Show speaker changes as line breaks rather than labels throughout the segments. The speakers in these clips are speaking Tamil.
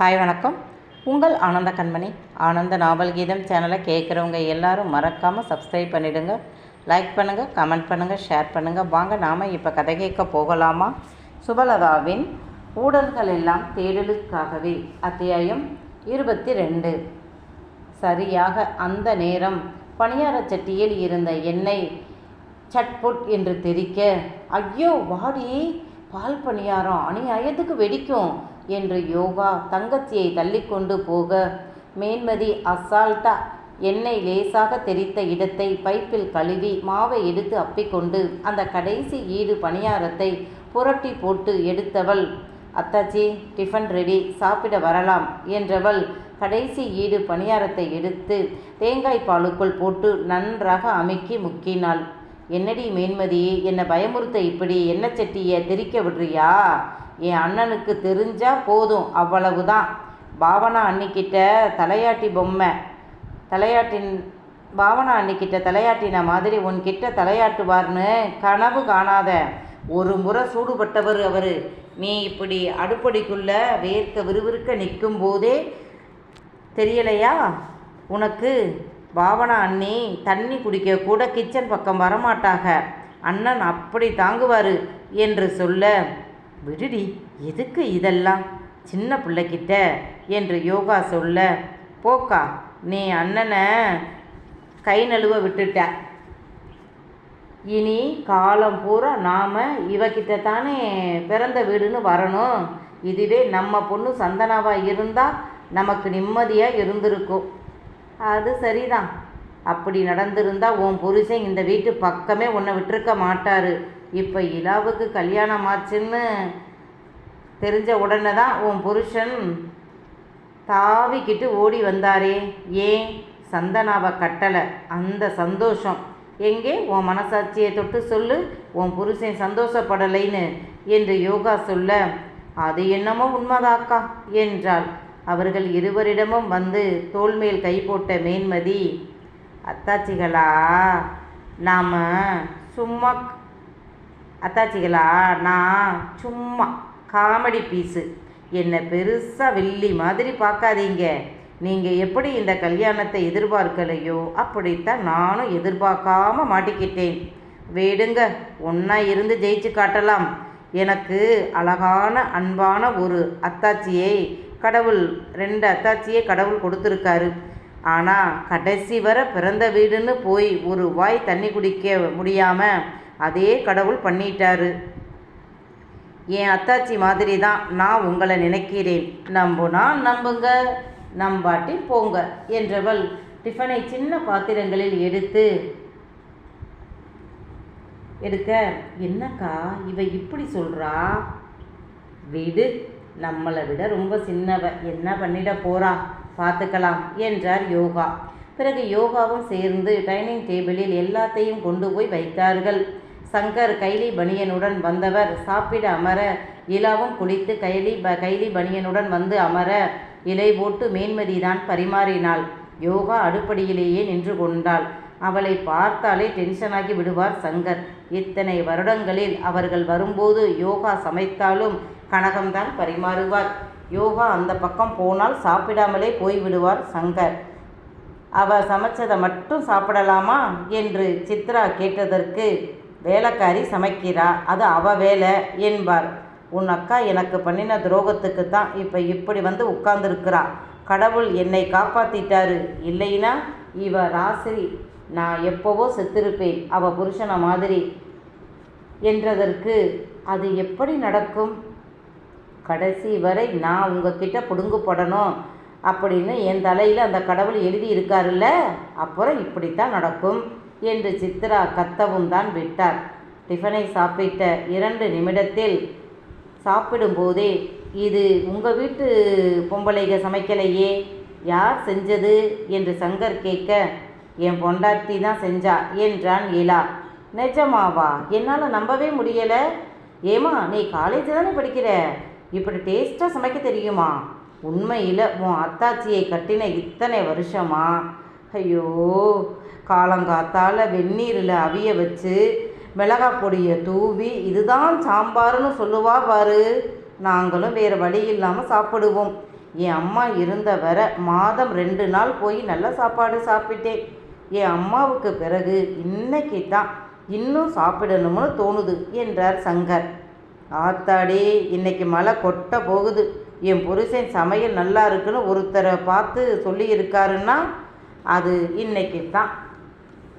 ஹாய் வணக்கம். உங்கள் ஆனந்த கண்மணி. ஆனந்த நாவல் கீதம் சேனலை கேட்குறவங்க எல்லாரும் மறக்காமல் சப்ஸ்கிரைப் பண்ணிவிடுங்க லைக் பண்ணுங்கள் கமெண்ட் பண்ணுங்கள் ஷேர் பண்ணுங்கள் வாங்க நாம் இப்போ கதை கேட்க போகலாமா? சுபலதாவின் ஊடல்கள் எல்லாம் தேடலுக்காகவே அத்தியாயம் இருபத்தி ரெண்டு சரியாக அந்த நேரம் பணியாரச் சட்டியில் இருந்த எண்ணெய் சட்புட் என்று தெரிக்க ஐயோ வாடி பால் பணியாரம் அநியாயத்துக்கு வெடிக்கும் என்று யோகா தங்கச்சியை தள்ளிக்கொண்டு போக மேன்மதி அசால்ட்டா. எண்ணெய் லேசாக தெரித்த இடத்தை பைப்பில் கழுவி மாவை எடுத்து அப்பிக்கொண்டு அந்த கடைசி ஈடு பணியாரத்தை புரட்டி போட்டு எடுத்தவள் அத்தாச்சி டிஃபன் ரெடி சாப்பிட வரலாம் என்றவள் கடைசி ஈடு பணியாரத்தை எடுத்து தேங்காய் பாலுக்குள் போட்டு நன்றாக அமுக்கி முக்கினாள். என்னடி மேன்மதி என்னை பயமுறுத்த இப்படி என்ன சட்டியை தெரிக்க விடுறியா? என் அண்ணனுக்கு தெரிஞ்சா போதும் அவ்வளவுதான். பாவனா அன்னிக்கிட்ட தலையாட்டி பொம்மை. தலையாட்டின் பாவனா அன்னிக்கிட்ட தலையாட்டின மாதிரி உன்கிட்ட தலையாட்டுவார்னு கனவு காணாத ஒரு முறை சூடுபட்டவர் அவர். நீ இப்படி அடுப்படிக்குள்ள வேர்க்க விறுவிறுக்க நிற்கும் போதே தெரியலையா? உனக்கு பாவனா அண்ணி தண்ணி குடிக்க கூட கிச்சன் பக்கம் வரமாட்டாக. அண்ணன் அப்படி தாங்குவார் என்று சொல்ல விடுடி எதுக்கு இதெல்லாம்? சின்ன பிள்ளைக்கிட்ட என்று யோகா சொல்ல போக்கா நீ அண்ணனை கை நழுவ விட்டுட்ட. இனி காலம் பூரா நாம் இவகிட்ட தானே பிறந்த வீடுன்னு வரணும். இதுவே நம்ம பொண்ணு சந்தனாவாக இருந்தால் நமக்கு நிம்மதியாக இருந்திருக்கும். அது சரிதான். அப்படி நடந்திருந்தா உன் புருஷன் இந்த வீட்டு பக்கமே உன்னை விட்டிருக்க மாட்டார். இப்போ இலாவுக்கு கல்யாணம் ஆச்சுன்னு தெரிஞ்ச உடனே தான் உன் புருஷன் தாவிக்கிட்டு ஓடி வந்தாரே. ஏன்? சந்தனாவை கட்டலை. அந்த சந்தோஷம். எங்கே? உன் மனசாட்சியை தொட்டு சொல்லு. உன் புருஷன் சந்தோஷப்படலைன்னு என்று யோகா சொல்ல அது என்னமோ உண்மைதாக்கா என்றாள். அவர்கள் இருவரிடமும் வந்து தோல்மேல் கை போட்ட மேன்மதி அத்தாச்சிகளா நாம் சும்மா அத்தாச்சிகளா நான் சும்மா காமெடி பீஸு. என்னை பெருசாக வெள்ளி மாதிரி பார்க்காதீங்க. நீங்கள் எப்படி இந்த கல்யாணத்தை எதிர்பார்க்கலையோ அப்படித்தான் நானும் எதிர்பார்க்காம மாட்டிக்கிட்டேன். வேடுங்க ஒன்றா இருந்து ஜெயிச்சு காட்டலாம். எனக்கு அழகான அன்பான ஒரு அத்தாச்சியை கடவுள் ரெண்டு அத்தாச்சியே கடவுள் கொடுத்துருக்காரு. ஆனால் கடைசி வர பிறந்த வீடுன்னு போய் ஒரு வாய் தண்ணி குடிக்க முடியாமல் அதே கடவுள் பண்ணிட்டாரு. என் அத்தாச்சி மாதிரி தான் நான் உங்களை நினைக்கிறேன். நம்புனா நம்புங்க நம்பாட்டி போங்க என்றவள் டிஃபனை சின்ன பாத்திரங்களில் எடுத்து எடுக்க என்னக்கா இவ இப்படி சொல்கிறா வீடு. நம்மளை விட ரொம்ப சின்னவ. என்ன பண்ணிட போறா? பார்த்துக்கலாம் என்றார் யோகா. பிறகு யோகாவும் சேர்ந்து டைனிங் டேபிளில் எல்லாத்தையும் கொண்டு போய் வைத்தார்கள். சங்கர் கைலி பனியனுடன் வந்தவர். சாப்பிட அமர இலாவும் குளித்து கைலி ப கைலி பனியனுடன் வந்து அமர இலை போட்டு மேன்மதிதான் பரிமாறினாள். யோகா அடுப்படியிலேயே நின்று கொண்டாள். அவளை பார்த்தாலே டென்ஷனாகி விடுவார் சங்கர். இத்தனை வருடங்களில் அவர்கள் வரும்போது யோகா சமைத்தாலும் கனகம்தான் பரிமாறுவார். யோகா அந்த பக்கம் போனால் சாப்பிடாமலே போய்விடுவார் சங்கர். அவ சமைச்சதை மட்டும் சாப்பிடலாமா? என்று சித்ரா கேட்டதற்கு வேலைக்காரி சமைக்கிறா அது அவ வேலை என்பார். உன் அக்கா எனக்கு பண்ணின துரோகத்துக்கு தான் இப்போ இப்படி வந்து உட்கார்ந்துருக்கிறா. கடவுள் என்னை காப்பாத்திட்டாரு. இல்லைனா இவ ராசிரி நான் எப்போவோ செத்திருப்பேன் அவ புருஷனை மாதிரி. என்றதற்கு அது எப்படி நடக்கும்? கடைசி வரை நான் உங்ககிட்ட பிடுங்குப்படணும் அப்படின்னு என் தலையில் அந்த கடவுள் எழுதி இருக்காருல்ல அப்புறம் இப்படித்தான் நடக்கும் என்று சித்ரா கத்தவும் தான் விட்டார். டிஃபனை சாப்பிட்ட இரண்டு நிமிடத்தில் சாப்பிடும்போதே இது உங்கள் வீட்டு பொம்பளைக சமைக்கலையே? யார் செஞ்சது? என்று சங்கர் கேட்க என் பொண்டாட்டி தான் செஞ்சா? என்றான் இலா நிஜமாவா? என்னால் நம்பவே முடியலை. ஏமா நீ காலேஜ் தானே படிக்கிற? இப்படி டேஸ்ட்டாக சமைக்க தெரியுமா? உண்மையில் உன் அத்தாச்சியை கட்டின இத்தனை வருஷமா? ஐயோ காலங்காத்தால் வெந்நீரில் அவிய வச்சு மிளகாய் பொடியை தூவி இதுதான் சாம்பார்னு சொல்லுவா பாரு. நாங்களும் வேறு வழி இல்லாமல் சாப்பிடுவோம். என் அம்மா இருந்த வர மாதம் ரெண்டு நாள் போய் நல்ல சாப்பாடு சாப்பிட்டேன். என் அம்மாவுக்கு பிறகு இன்னைக்கு தான் இன்னும் சாப்பிடணும்னு தோணுது என்றார் சங்கர். ஆத்தாடி இன்னைக்கு மழை கொட்ட போகுது. என் புருஷன் சமையல் நல்லா இருக்குன்னு ஒருத்தரை பார்த்து சொல்லியிருக்காருன்னா அது இன்னைக்கு தான்.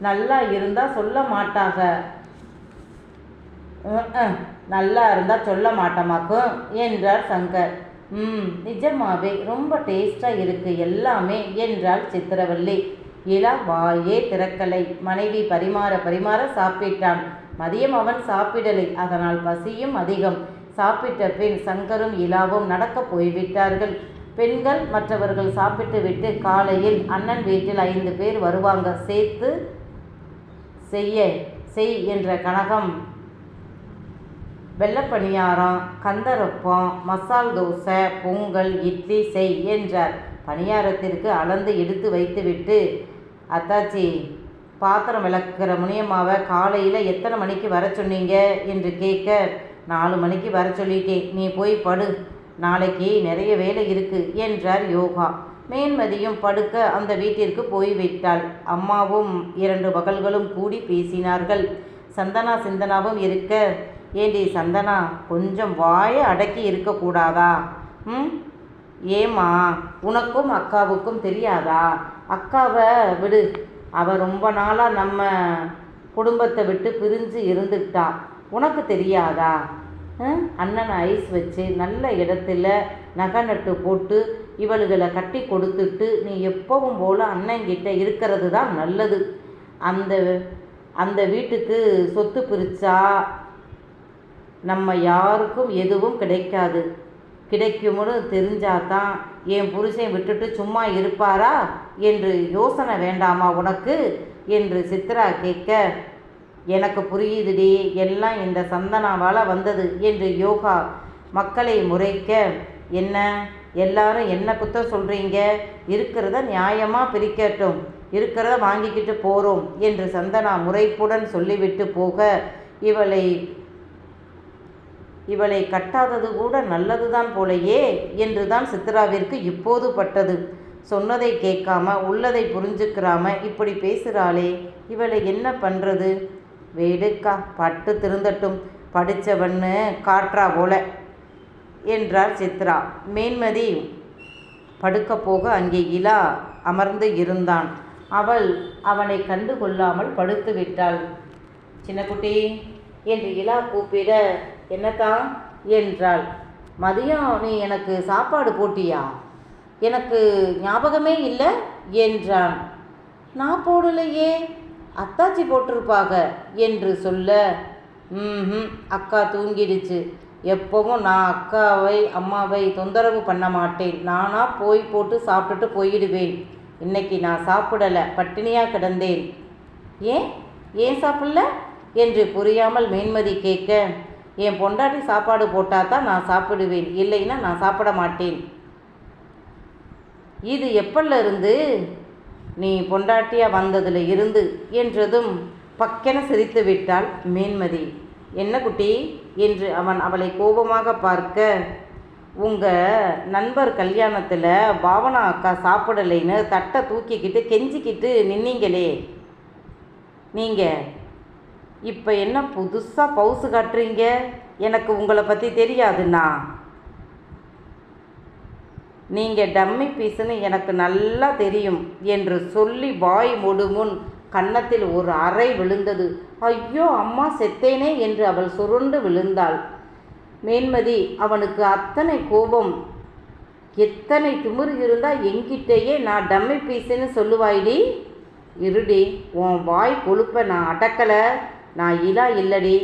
நல்லா இருந்தால் சொல்ல மாட்டாங்க நல்லா இருந்தால் சொல்ல மாட்டமாக்கும் என்றார் சங்கர். ம் நிஜமாவே ரொம்ப டேஸ்டாக இருக்குது எல்லாமே என்றாள் சித்திரவல்லி இளா வாயே திறக்கலை. மனைவி பரிமாற பரிமாற சாப்பிட்டான். மதியம் அவன் சாப்பிடலை. அதனால் பசியும் அதிகம். சாப்பிட்ட பின் சங்கரும் இலாவும் நடக்கப் போய்விட்டார்கள். பெண்கள் மற்றவர்கள் சாப்பிட்டுவிட்டு காலையில் அண்ணன் வீட்டில் ஐந்து பேர் வருவாங்க. சேர்த்து செய்ய செய் என்ற கனகம். வெள்ளப்பணியாரம் கந்தரப்பம் மசால் தோசை பொங்கல் இட்லி செய் என்றார். பணியாரத்திற்கு அளந்து எடுத்து வைத்துவிட்டு அத்தாச்சி பாத்திரம் விளக்குற முனியம்மாவை காலையில் எத்தனை மணிக்கு வர சொன்னீங்க? என்று கேட்க நாலு மணிக்கு வர சொல்லிட்டேன். நீ போய் படு. நாளைக்கு நிறைய வேலை இருக்கு என்றார் யோகா. மேன்மதியும் படுக்க அந்த வீட்டிற்கு போய்விட்டாள் அம்மாவும் இரண்டு மகள்களும் கூடி பேசினார்கள். சந்தனா சிந்தனாவும் இருக்க ஏண்டி சந்தனா கொஞ்சம் வாயை அடக்கி இருக்கக்கூடாதா ம்? ஏம்மா உனக்கும் அக்காவுக்கும் தெரியாதா? அக்காவை விடு. அவள் ரொம்ப நாளாக நம்ம குடும்பத்தை விட்டு பிரிஞ்சு இருந்துட்டா. உனக்கு தெரியாதா? அண்ணன் அண்ணனை ஐஸ் வச்சு நல்ல இடத்துல நகை நட்டு போட்டு இவளுகளை கட்டி கொடுத்துட்டு நீ எப்பவும் போல் அண்ணங்கிட்ட இருக்கிறது தான் நல்லது. அந்த அந்த வீட்டுக்கு சொத்து பிரிச்சா நம்ம யாருக்கும் எதுவும் கிடைக்காது. கிடைக்கும்னு தெரிஞ்சாதான் என் புருஷன் விட்டுட்டு சும்மா இருப்பாரா என்று யோசனை வேண்டாமா உனக்கு? என்று சித்ரா கேட்க எனக்கு புரியுதுடி எல்லாம் இந்த சந்தனாவால் வந்தது என்று யோகா மக்களை முறைக்க என்ன எல்லாரும் என்ன குத்தம் சொல்கிறீங்க இருக்கிறத நியாயமாக பிரிக்கட்டும் இருக்கிறத வாங்கிக்கிட்டு போகிறோம் என்று சந்தனா முறைப்புடன் சொல்லிவிட்டு போக இவளை இவளை கட்டாதது கூட நல்லதுதான் போலையே என்றுதான் சித்ராவிற்கு இப்போது பட்டது. சொன்னதை கேட்காம உள்ளதை புரிஞ்சுக்கிறாம இப்படி பேசுகிறாளே இவளை என்ன பண்ணுறது வேடுக்கா பட்டு திருந்தட்டும் படித்தவன்னு காற்றா போல என்றார் சித்ரா. மேன்மதி படுக்க போக அங்கே இலா அமர்ந்து இருந்தான். அவள் அவனை கண்டு கொள்ளாமல் படுத்து விட்டாள். சின்னக்குட்டி என்று இலா கூப்பிட என்னத்தான் என்றாள். மதியம் நீ எனக்கு சாப்பாடு போட்டியா? எனக்கு ஞாபகமே இல்லை என்றான். நான் போடலையே. அத்தாச்சி போட்டிருப்பாங்க என்று சொல்ல. ம் அக்கா தூங்கிடுச்சு. எப்பவும் நான் அக்காவை அம்மாவை தொந்தரவு பண்ண மாட்டேன். நானா போய் போட்டு சாப்பிட்டுட்டு போயிடுவேன். இன்னைக்கு நான் சாப்பிடலை பட்டினியாக கிடந்தேன். ஏன்? ஏன் சாப்பிடல? என்று புரியாமல் மேன்மதி கேட்க. என் பொண்டாட்டி சாப்பாடு போட்டால் தான் நான் சாப்பிடுவேன் இல்லைன்னா நான் சாப்பிட மாட்டேன். இது எப்பல்ல இருந்து நீ பொண்டாட்டியாக வந்ததில் இருந்து என்றதும் பக்கென சிரித்து விட்டாள் மேன்மதி. என்ன குட்டி? என்று அவன் அவளை கோபமாக பார்க்க உங்கள் நண்பர் கல்யாணத்தில் பாவனா அக்கா சாப்பிடலைன்னு தட்டை தூக்கிக்கிட்டு கெஞ்சிக்கிட்டு நின்னீங்களே. நீங்கள் இப்போ என்ன புதுசாக பவுசு காட்டுறீங்க? எனக்கு உங்களை பற்றி தெரியாதுண்ணா. நீங்கள் டம்மி பீஸுன்னு எனக்கு நல்லா தெரியும் என்று சொல்லி வாய் முடுமுன் கன்னத்தில் ஒரு அறை விழுந்தது. ஐயோ அம்மா செத்தேனே என்று அவள் சுருண்டு விழுந்தாள். மேன்மதி அவனுக்கு அத்தனை கோபம். எத்தனை திமிரு இருந்தால் என்கிட்டயே நான் டம்மி பீஸுன்னு சொல்லுவாய்டி? இருடி உன் வாய் கொழுப்பை நான் அடக்கலை. நான் இலா இல்லடி.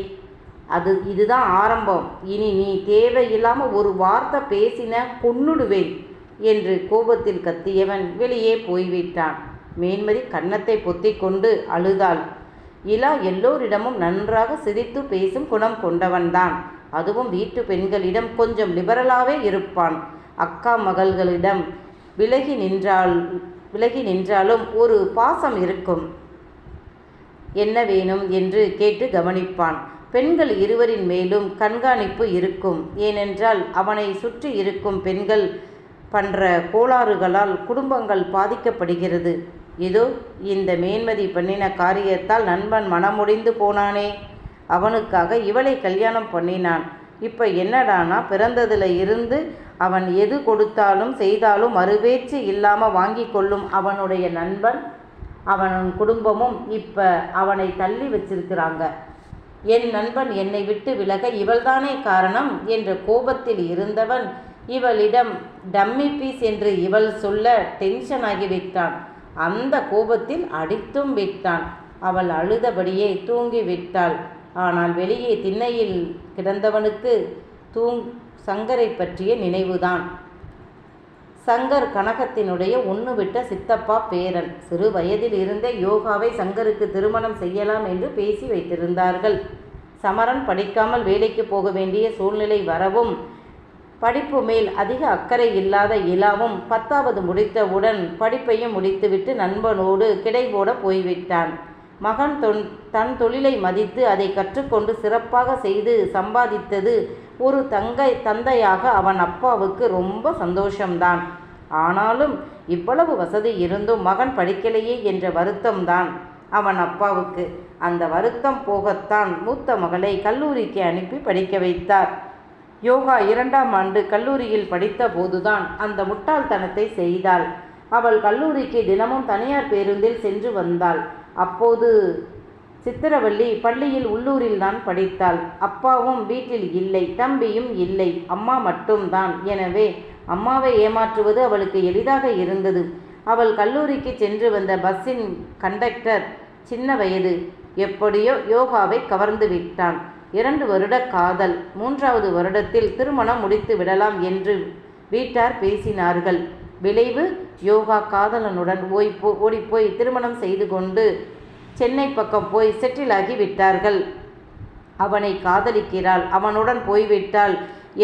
அது இதுதான் ஆரம்பம். இனி நீ தேவையில்லாமல் ஒரு வார்த்தை பேசின கொன்னுடுவேன் என்று கோபத்தில் கத்தியவன் வெளியே போய்விட்டான். மேன்மதி கன்னத்தை பொத்தி கொண்டு அழுதாள். இலா எல்லோரிடமும் நன்றாக சிரித்து பேசும் குணம் கொண்டவன்தான். அதுவும் வீட்டு பெண்களிடம் கொஞ்சம் லிபரலாகவே இருப்பான். அக்கா மகள்களிடம் விலகி நின்றால் விலகி நின்றாலும் ஒரு பாசம் இருக்கும். என்ன வேணும் என்று கேட்டு கவனிப்பான். பெண்கள் இருவரின் மேலும் கண்காணிப்பு இருக்கும். ஏனென்றால் அவனை சுற்றி இருக்கும் பெண்கள் பண்ற கோளாறுகளால் குடும்பங்கள் பாதிக்கப்படுகிறது. இதோ இந்த மேன்மதி பண்ணின காரியத்தால் நண்பன் மனமுடிந்து போனானே. அவனுக்காக இவளை கல்யாணம் பண்ணினான். இப்போ என்னடானா பிறந்ததுல இருந்து அவன் எது கொடுத்தாலும் செய்தாலும் மறுபேச்சு இல்லாமல் வாங்கி கொள்ளும் அவனுடைய நண்பன் அவன் குடும்பமும் இப்போ அவனை தள்ளி வச்சிருக்கிறாங்க. என் நண்பன் என்னை விட்டு விலக இவள்தானே காரணம்? என்ற கோபத்தில் இருந்தவன் இவளிடம் டம்மி பீஸ் என்று இவள் சொல்ல டென்ஷன் ஆகிவிட்டான் அந்த கோபத்தில் அடித்தும் விட்டான். அவள் அழுதபடியே தூங்கி விட்டாள். ஆனால் வெளியே திண்ணையில் கிடந்தவனுக்கு தூங் சங்கரை பற்றிய நினைவுதான். சங்கர் கனகத்தினுடைய ஒன்று விட்ட சித்தப்பா பேரன். சிறு வயதில் இருந்தே யோகாவை சங்கருக்கு திருமணம் செய்யலாம் என்று பேசி வைத்திருந்தார்கள். சமரன் படிக்காமல் வேலைக்கு போக வேண்டிய சூழ்நிலை வரவும் படிப்பு மேல் அதிக அக்கறை இல்லாத இலாவும் பத்தாவது முடித்தவுடன் படிப்பையும் முடித்துவிட்டு நண்பனோடு கிடைபோட போய்விட்டான். மகன் தொன் தன் தொழிலை மதித்து அதை கற்றுக்கொண்டு சிறப்பாக செய்து சம்பாதித்தது ஒரு தங்கை தந்தையாக அவன் அப்பாவுக்கு ரொம்ப சந்தோஷம்தான். ஆனாலும் இவ்வளவு வசதி இருந்தும் மகன் படிக்கலையே என்ற வருத்தம்தான் அவன் அப்பாவுக்கு. அந்த வருத்தம் போகத்தான் மூத்த மகளை கல்லூரிக்கு அனுப்பி படிக்க வைத்தார். யோகா இரண்டாம் ஆண்டு கல்லூரியில் படித்த போதுதான் அந்த முட்டாள்தனத்தை செய்தாள். அவள் கல்லூரிக்கு தினமும் தனியார் பேருந்தில் சென்று வந்தாள். அப்போது சித்திரவள்ளி பள்ளியில் உள்ளூரில் தான் படித்தாள். அப்பாவும் வீட்டில் இல்லை தம்பியும் இல்லை அம்மா மட்டும்தான். எனவே அம்மாவை ஏமாற்றுவது அவளுக்கு எளிதாக இருந்தது. அவள் கல்லூரிக்கு சென்று வந்த பஸ்ஸின் கண்டக்டர் சின்ன வயது. எப்படியோ யோகாவை கவர்ந்து விட்டான். இரண்டு வருட காதல் மூன்றாவது வருடத்தில் திருமணம் முடித்து விடலாம் என்று வீட்டார் பேசினார்கள். விளைவு யோகா காதலனுடன் ஓய் போ ஓடிப்போய் திருமணம் செய்து கொண்டு சென்னை பக்கம் போய் செட்டில் ஆகி விட்டார்கள் அவனை காதலிக்கிறாள். அவனுடன் போய்விட்டாள்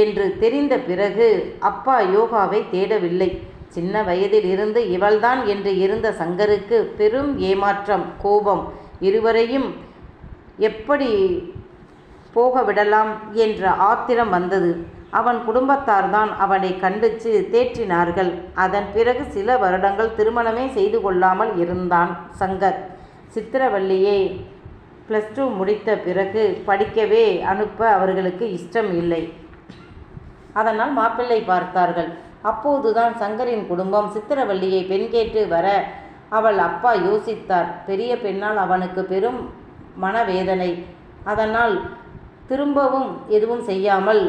என்று தெரிந்த பிறகு அப்பா யோகாவை தேடவில்லை. சின்ன வயதில் இருந்து இவள்தான் என்று இருந்த சங்கருக்கு பெரும் ஏமாற்றம் கோபம். இருவரையும் எப்படி போக விடலாம் என்ற ஆத்திரம் வந்தது. அவன் குடும்பத்தார்தான் அவனை கண்டித்து தேற்றினார்கள். அதன் பிறகு சில வருடங்கள் திருமணமே செய்து கொள்ளாமல் இருந்தான் சங்கர். சித்திரவள்ளியை ப்ளஸ் டூ முடித்த பிறகு படிக்கவே அனுப்ப அவர்களுக்கு இஷ்டம் இல்லை. அதனால் மாப்பிள்ளை பார்த்தார்கள். அப்போதுதான் சங்கரின் குடும்பம் சித்திரவள்ளியை பெண் கேட்டு வர அவள் அப்பா யோசித்தார். பெரிய பெண்ணால் அவனுக்கு பெரும் மனவேதனை. அதனால் திரும்பவும் எதுவும் செய்யாமல்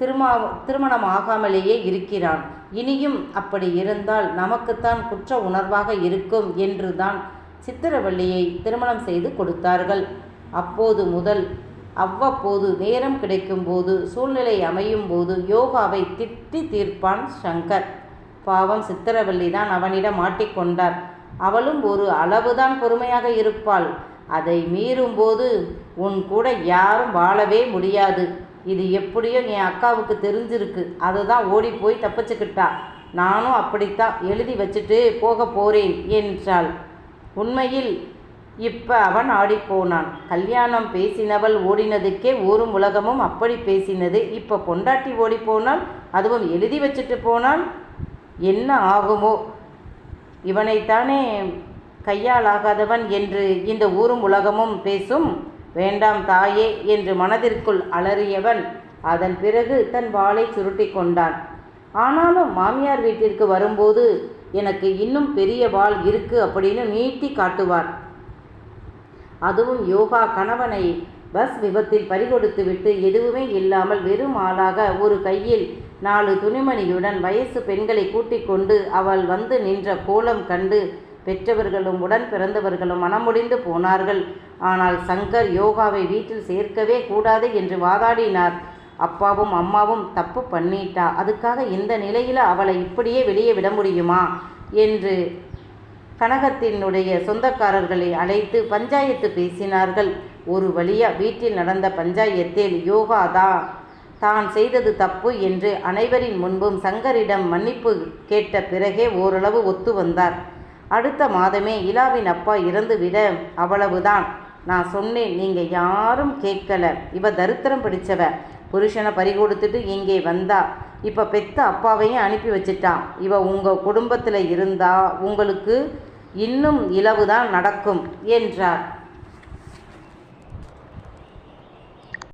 திருமா திருமணம் ஆகாமலேயே இருக்கிறான். இனியும் அப்படி இருந்தால் நமக்குத்தான் குற்ற உணர்வாக இருக்கும் என்றுதான் சித்திரவள்ளியை திருமணம் செய்து கொடுத்தார்கள். அப்போது முதல் அவ்வப்போது நேரம் கிடைக்கும்போது சூழ்நிலை அமையும் போது யோகாவை திட்டி தீர்ப்பான் சங்கர். பாவம் சித்திரவள்ளி தான் அவனிடம் மாட்டிக்கொண்டார் அவளும் ஒரு அளவுதான் பொறுமையாக இருப்பாள். அதை மீறும்போது உன் கூட யாரும் வாழவே முடியாது. இது எப்படியோ என் அக்காவுக்கு தெரிஞ்சிருக்கு. அதுதான் ஓடி போய் தப்பிச்சுக்கிட்டா. நானும் அப்படித்தான் எழுதி வச்சுட்டு போக போகிறேன் என்றாள். உண்மையில் இப்ப அவன் ஆடிப்போனான் கல்யாணம் பேசினவள் ஓடினதுக்கே ஊரும் உலகமும் அப்படி பேசினது. இப்ப பொண்டாட்டி ஓடிப்போனால் அதுவும் எழுதி வச்சுட்டு போனால் என்ன ஆகுமோ? இவனைத்தானே கையாளாகாதவன் என்று இந்த ஊரும் உலகமும் பேசும்? வேண்டாம் தாயே என்று மனதிற்குள் அலறியவன் அதன் பிறகு தன் வாளை சுருட்டி கொண்டான். ஆனாலும் மாமியார் வீட்டிற்கு வரும்போது எனக்கு இன்னும் பெரிய வாள் இருக்கு அப்படின்னு நீட்டி காட்டுவார். அதுவும் யோகா கணவனை பஸ் விபத்தில் பறிகொடுத்துவிட்டு எதுவுமே இல்லாமல் வெறும் ஆளாக ஒரு கையில் நாலு துணிமணியுடன் வயசு பெண்களை கூட்டிக் கொண்டு அவள் வந்து நின்ற கோலம் கண்டு பெற்றவர்களும் உடன் பிறந்தவர்களும் மனமுடிந்து போனார்கள். ஆனால் சங்கர் யோகாவை வீட்டில் சேர்க்கவே கூடாது என்று வாதாடினார். அப்பாவும் அம்மாவும் தப்பு பண்ணிட்டா அதுக்காக இந்த நிலையில் அவளை இப்படியே வெளியே விட முடியுமா? என்று கனகத்தினுடைய சொந்தக்காரர்களை அழைத்து பஞ்சாயத்து பேசினார்கள். ஒரு வழியாக வீட்டில் நடந்த பஞ்சாயத்தில் யோகா தான் தான் செய்தது தப்பு என்று அனைவரின் முன்பும் சங்கரிடம் மன்னிப்பு கேட்ட பிறகே ஓரளவு ஒத்து வந்தார். அடுத்த மாதமே இலாவின் அப்பா இறந்துவிட அவ்வளவுதான். நான் சொன்னேன் நீங்கள் யாரும் கேட்கல. இவ தரித்திரம் பிடிச்சவ. புருஷனை பறி கொடுத்துட்டு இங்கே வந்தா. இப்போ பெத்த அப்பாவையும் அனுப்பி வச்சிட்டான் இவ உங்கள் குடும்பத்தில் இருந்தால் உங்களுக்கு இன்னும் இலவு தான் நடக்கும் என்றார்.